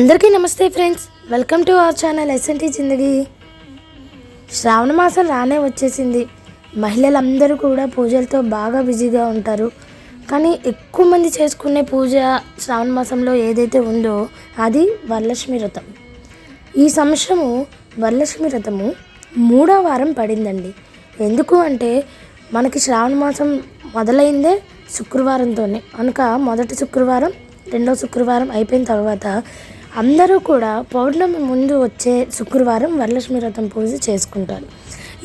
అందరికీ నమస్తే friends. Welcome to our channel SNT Zindagi. Shravana మాసం రానే వచ్చేసింది. మహిళలందరూ కూడా పూజలతో బాగా బిజీగా ఉంటారు. కానీ ఎక్కువ మంది చేసుకునే పూజ శ్రావణ మాసంలో ఏదైతే ఉందో అది వరలక్ష్మి వ్రతం. ఈ సంవత్సరము వరలక్ష్మి వ్రతము మూడో వారం పడిందండి. ఎందుకు అంటే మనకి శ్రావణ మాసం మొదలైందే శుక్రవారంతోనే. కనుక మొదటి శుక్రవారం రెండో శుక్రవారం అయిపోయిన తర్వాత అందరూ కూడా పౌర్ణమి ముందు వచ్చే శుక్రవారం వరలక్ష్మి వ్రతం పూజ చేసుకుంటారు.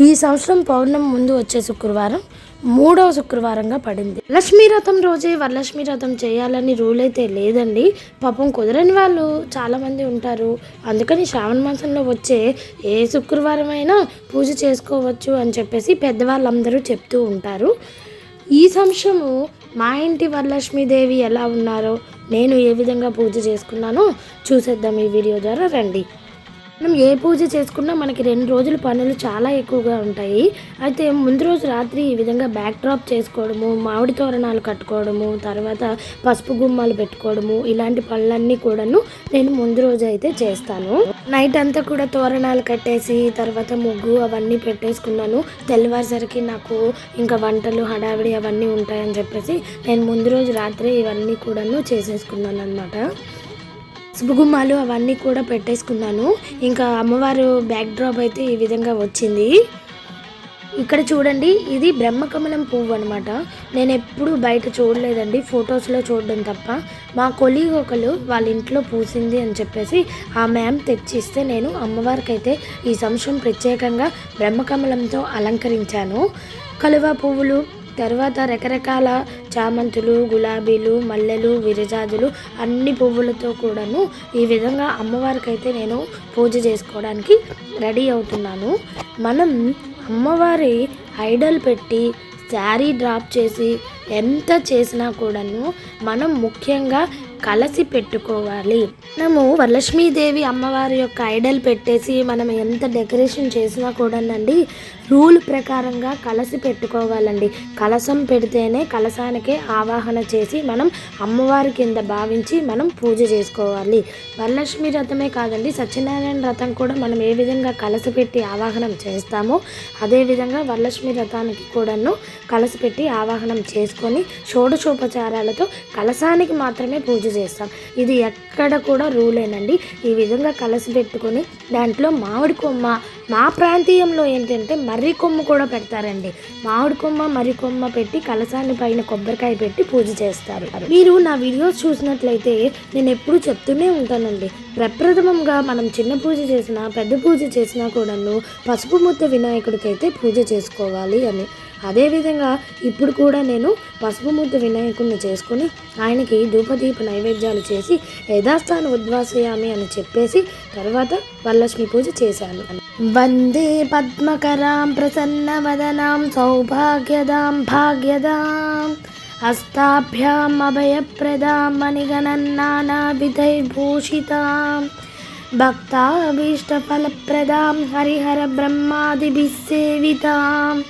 ఈ సంవత్సరం పౌర్ణమి ముందు వచ్చే శుక్రవారం మూడవ శుక్రవారంగా పడింది. లక్ష్మీ రథం రోజే వరలక్ష్మి రథం చేయాలని రూల్ అయితే లేదండి. పాపం కుదరని వాళ్ళు చాలామంది ఉంటారు. అందుకని శ్రావణ మాసంలో వచ్చే ఏ శుక్రవారం అయినా పూజ చేసుకోవచ్చు అని చెప్పేసి పెద్దవాళ్ళందరూ చెప్తూ ఉంటారు. ఈ సంవత్సరము మా ఇంటి వరలక్ష్మీదేవి ఎలా ఉన్నారో నేను ఏ విధంగా పూజ చేసుకున్నానో చూసేద్దాం ఈ వీడియో ద్వారా రండి. మనం ఏ పూజ చేసుకున్నా మనకి రెండు రోజులు పనులు చాలా ఎక్కువగా ఉంటాయి. అయితే ముందు రోజు రాత్రి ఈ విధంగా బ్యాక్ డ్రాప్ చేసుకోవడము మామిడి తోరణాలు కట్టుకోవడము తర్వాత పసుపు గుమ్మాలు పెట్టుకోవడము ఇలాంటి పనులన్నీ కూడాను నేను ముందు రోజు అయితే చేస్తాను. నైట్ అంతా కూడా తోరణాలు కట్టేసి తర్వాత ముగ్గు అవన్నీ పెట్టేసుకున్నాను. తెల్లవారుసరికి నాకు ఇంకా వంటలు హడావిడి అవన్నీ ఉంటాయని చెప్పేసి నేను ముందు రోజు రాత్రి ఇవన్నీ కూడాను చేసేసుకున్నాను అనమాట గుమ్మాలు అవన్నీ కూడా పెట్టేసుకున్నాను. ఇంకా అమ్మవారు బ్యాక్ డ్రాప్ అయితే ఈ విధంగా వచ్చింది. ఇక్కడ చూడండి ఇది బ్రహ్మకమలం పువ్వు అనమాట నేను ఎప్పుడు బయట చూడలేదండి ఫొటోస్లో చూడడం తప్ప. మా కొలీగ్ ఒకరు వాళ్ళ ఇంట్లో పూసింది అని చెప్పేసి ఆ మ్యామ్ తెచ్చిస్తే నేను అమ్మవారికి అయితే ఈ సంవత్సరం ప్రత్యేకంగా బ్రహ్మకమలంతో అలంకరించాను. కలువ పువ్వులు తర్వాత రకరకాల చామంతులు గులాబీలు మల్లెలు విరజాజులు అన్ని పువ్వులతో కూడాను ఈ విధంగా అమ్మవారికి అయితే నేను పూజ చేసుకోవడానికి రెడీ అవుతున్నాను. మనం అమ్మవారి ఐడల్ పెట్టి శారీ డ్రాప్ చేసి ఎంత చేసినా కూడాను మనం ముఖ్యంగా కలసి పెట్టుకోవాలి. మనము వరలక్ష్మీదేవి అమ్మవారి యొక్క ఐడల్ పెట్టేసి మనం ఎంత డెకరేషన్ చేసినా కూడానండి రూల్ ప్రకారంగా కలసి పెట్టుకోవాలండి. కలసం పెడితేనే కలసానికే ఆవాహన చేసి మనం అమ్మవారి కింద భావించి మనం పూజ చేసుకోవాలి. వరలక్ష్మి రథమే కాదండి సత్యనారాయణ రథం కూడా మనం ఏ విధంగా కలసి పెట్టి ఆవాహనం చేస్తామో అదేవిధంగా వరలక్ష్మి రథానికి కూడాను కలసి పెట్టి ఆవాహనం చేసుకొని షోడశోపచారాలతో కలసానికి మాత్రమే పూజ చేస్తాం. ఇది ఎక్కడ కూడా రూలేనండి. ఈ విధంగా కలసి పెట్టుకొని దాంట్లో మామిడి కొమ్మ మా ప్రాంతీయంలో ఏంటంటే మర్రి కొమ్మ కూడా పెడతారండి. మామిడి కొమ్మ మర్రి కొమ్మ పెట్టి కలసాన్ని పైన కొబ్బరికాయ పెట్టి పూజ చేస్తారు. మీరు నా వీడియోస్ చూసినట్లయితే నేను ఎప్పుడు చెప్తూనే ఉంటానండి. ప్రప్రథమంగా మనం చిన్న పూజ చేసినా పెద్ద పూజ చేసినా కూడాను పసుపు ముద్ద వినాయకుడికి అయితే పూజ చేసుకోవాలి అని. అదేవిధంగా ఇప్పుడు కూడా నేను పసుపు ముద్ద వినాయకుడిని చేసుకుని ఆయనకి ధూపదీప నైవేద్యాలు చేసి యథాస్థాన ఉద్వాసయామి అని చెప్పేసి తర్వాత వరలక్ష్మి పూజ చేశాను. వందే పద్మకరాం ప్రసన్నవదనాం సౌభాగ్యదాం భాగ్యదాం హస్తాభ్యాం అభయప్రదాం మణిగణన్నానావిధైర్భూషితాం భక్తాభీష్టఫలప్రదాం హరిహర బ్రహ్మాదిభిసేవితాం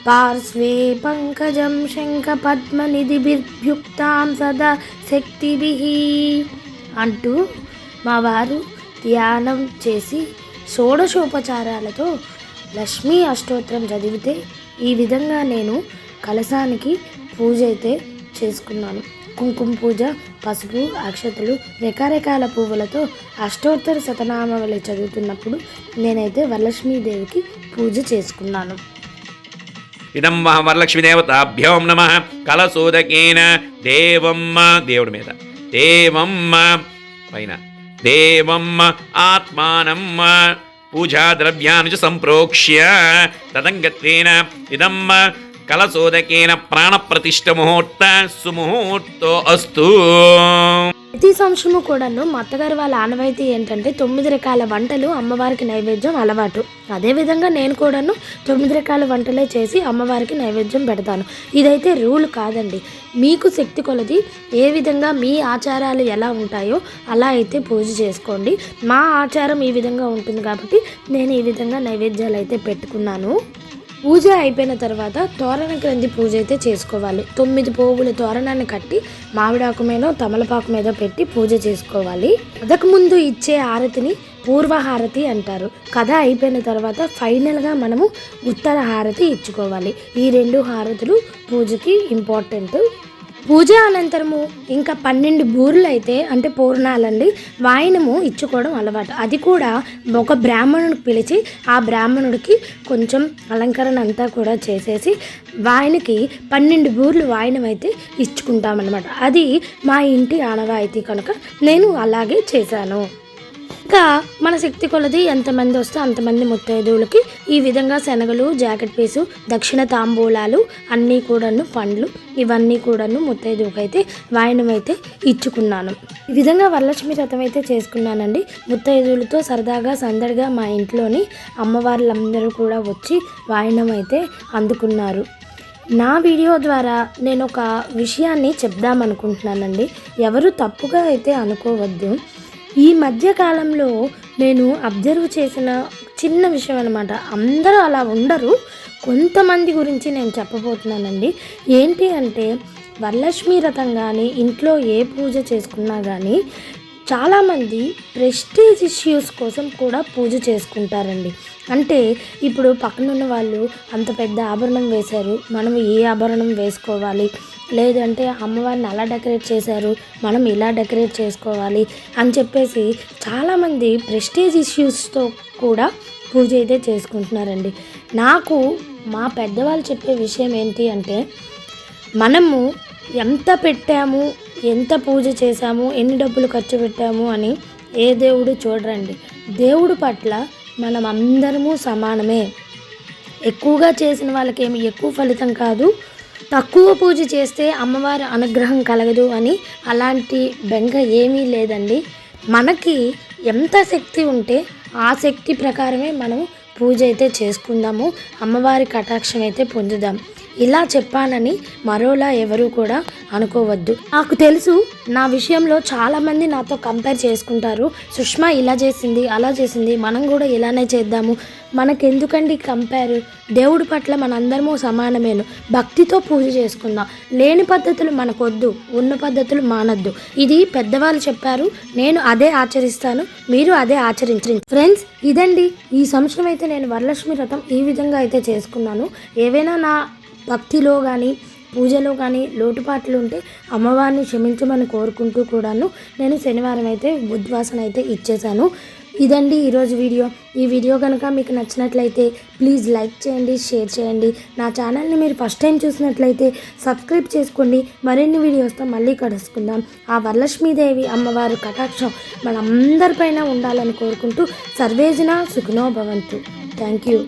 సేవితాం పార్శ్వే పంకజం శంఖపద్మనిధిభిర్భుక్తాం సదా శక్తిభిः అంటూ మా వారు ధ్యానం చేసి షోడశోపచారాలతో లక్ష్మీ అష్టోత్తరం చదివితే ఈ విధంగా నేను కలశానికి పూజ అయితే చేసుకున్నాను. కుంకుమ పూజ పసుపు అక్షతలు రకరకాల పువ్వులతో అష్టోత్తర శతనామావళి చదువుతున్నప్పుడు నేనైతే వరలక్ష్మీదేవికి పూజ చేసుకున్నాను. ఇదం వరలక్ష్మి దేవతాభ్యోం నమ కలసూదకేన దేవమ్మ దేవుడి మీద. దేవమ్మ పైన. దేవమ్మ ఆత్మానమ్మ పూజా ద్రవ్యాన్ని సంప్రోక్ష్య తదంగత్వేన ఇదమ్మ కలసోదకేన ప్రాణప్రతిష్ఠ ముహూర్త సుముహూర్తో అస్తు. ప్రతి సంవత్సరము కూడాను మా అత్తగారు వాళ్ళ ఆనవాయితీ ఏంటంటే తొమ్మిది రకాల వంటలు అమ్మవారికి నైవేద్యం అలవాటు. అదేవిధంగా నేను కూడాను తొమ్మిది రకాల వంటలే చేసి అమ్మవారికి నైవేద్యం పెడతాను. ఇదైతే రూల్ కాదండి. మీకు శక్తి కొలది ఏ విధంగా మీ ఆచారాలు ఎలా ఉంటాయో అలా అయితే పూజ చేసుకోండి. మా ఆచారం ఈ విధంగా ఉంటుంది కాబట్టి నేను ఈ విధంగా నైవేద్యాలు అయితే పెట్టుకున్నాను. పూజ అయిపోయిన తర్వాత తోరణ గ్రంథి పూజ అయితే చేసుకోవాలి. తొమ్మిది పోగుల తోరణాన్ని కట్టి మామిడాకు మీద తమలపాకు మీద పెట్టి పూజ చేసుకోవాలి. కథకు ముందు ఇచ్చే హారతిని పూర్వహారతి అంటారు. కథ అయిపోయిన తర్వాత ఫైనల్గా మనము ఉత్తర హారతి ఇచ్చుకోవాలి. ఈ రెండు హారతులు పూజకి ఇంపార్టెంట్. పూజ అనంతరము ఇంకా పన్నెండు బూరులు అయితే అంటే పూర్ణాలండి వాయినము ఇచ్చుకోవడం అలవాటు. అది కూడా ఒక బ్రాహ్మణుడికి పిలిచి ఆ బ్రాహ్మణుడికి కొంచెం అలంకరణ అంతా కూడా చేసేసి వాయనకి పన్నెండు బూర్లు వాయనం అయితే ఇచ్చుకుంటామన్నమాట. అది మా ఇంటి ఆనవాయితీ కనుక నేను అలాగే చేశాను. ఇంకా మన శక్తి కొలది ఎంతమంది వస్తే అంతమంది ముత్తైదువులకి ఈ విధంగా శనగలు జాకెట్ పీసు దక్షిణ తాంబూలాలు అన్నీ కూడాను పండ్లు. ఇవన్నీ కూడాను ముత్తైదువుకైతే వాయనమైతే ఇచ్చుకున్నాను. ఈ విధంగా వరలక్ష్మి వ్రతం అయితే చేసుకున్నానండి. ముత్తైదువులతో సరదాగా సందడిగా మా ఇంట్లోని అమ్మవార్లందరూ కూడా వచ్చి వాయనం అయితే అందుకున్నారు. నా వీడియో ద్వారా నేను ఒక విషయాన్ని చెప్దామనుకుంటున్నానండి. ఎవరు తప్పుగా అయితే అనుకోవద్దు. ఈ మధ్య కాలంలో నేను అబ్జర్వ్ చేసిన చిన్న విషయం అనమాట అందరూ అలా ఉండరు. కొంతమంది గురించి నేను చెప్పబోతున్నానండి. ఏంటి అంటే వరలక్ష్మి రథం కానీ ఇంట్లో ఏ పూజ చేసుకున్నా కానీ చాలామంది ప్రెస్టీజ్ ఇష్యూస్ కోసం కూడా పూజ చేసుకుంటారండి. అంటే ఇప్పుడు పక్కనున్న వాళ్ళు అంత పెద్ద ఆభరణం వేశారు. మనం ఏ ఆభరణం వేసుకోవాలి? లేదంటే అమ్మవారిని అలా డెకరేట్ చేశారు మనం ఇలా డెకరేట్ చేసుకోవాలి అని చెప్పేసి చాలామంది ప్రెస్టేజ్ ఇష్యూస్తో కూడా పూజ అయితే చేసుకుంటున్నారండి. నాకు మా పెద్దవాళ్ళు చెప్పే విషయం ఏంటి అంటే మనము ఎంత పెట్టాము ఎంత పూజ చేశాము ఎన్ని డబ్బులు ఖర్చు పెట్టాము అని ఏ దేవుడు చూడరండి. దేవుడు పట్ల మనం అందరము సమానమే. ఎక్కువగా చేసిన వాళ్ళకి ఏమి ఎక్కువ ఫలితం కాదు తక్కువ పూజ చేస్తే అమ్మవారి అనుగ్రహం కలగదు అని అలాంటి బెంగ ఏమీ లేదండి. మనకి ఎంత శక్తి ఉంటే ఆ శక్తి ప్రకారమే మనం పూజ అయితే చేసుకుందాము అమ్మవారి కటాక్షం అయితే పొందుదాం. ఇలా చెప్పానని మరోలా ఎవరు కూడా అనుకోవద్దు. నాకు తెలుసు నా విషయంలో చాలామంది నాతో కంపేర్ చేసుకుంటారు. సుష్మా ఇలా చేసింది అలా చేసింది మనం కూడా ఇలానే చేద్దాము. మనకెందుకండి కంపేర్ దేవుడి పట్ల మనందరము సమానమేను. భక్తితో పూజ చేసుకుందాం. లేని పద్ధతులు మనకొద్దు ఉన్న పద్ధతులు మానద్దు. ఇది పెద్దవాళ్ళు చెప్పారు నేను అదే ఆచరిస్తాను మీరు అదే ఆచరించండి. ఫ్రెండ్స్ ఇదండి. ఈ సంవత్సరం అయితే నేను వరలక్ష్మి వ్రతం ఈ విధంగా అయితే చేసుకున్నాను. ఏవైనా నా భక్తిలో కానీ పూజలో కానీ లోటుపాట్లు ఉంటే అమ్మవారిని క్షమించమని కోరుకుంటూ కూడాను నేను శనివారం అయితే ఉద్వాసన అయితే ఇచ్చేసాను ఇదండి ఈరోజు వీడియో. ఈ వీడియో కనుక మీకు నచ్చినట్లయితే ప్లీజ్ లైక్ చేయండి షేర్ చేయండి. నా ఛానల్ని మీరు ఫస్ట్ టైం చూసినట్లయితే సబ్స్క్రైబ్ చేసుకోండి. మరిన్ని వీడియోస్తో మళ్ళీ కలుసుకుందాం. ఆ వరలక్ష్మీదేవి అమ్మవారు కటాక్షం మనందరిపైన ఉండాలని కోరుకుంటూ సర్వేజన సుఖనోభవంతు థ్యాంక్ యూ.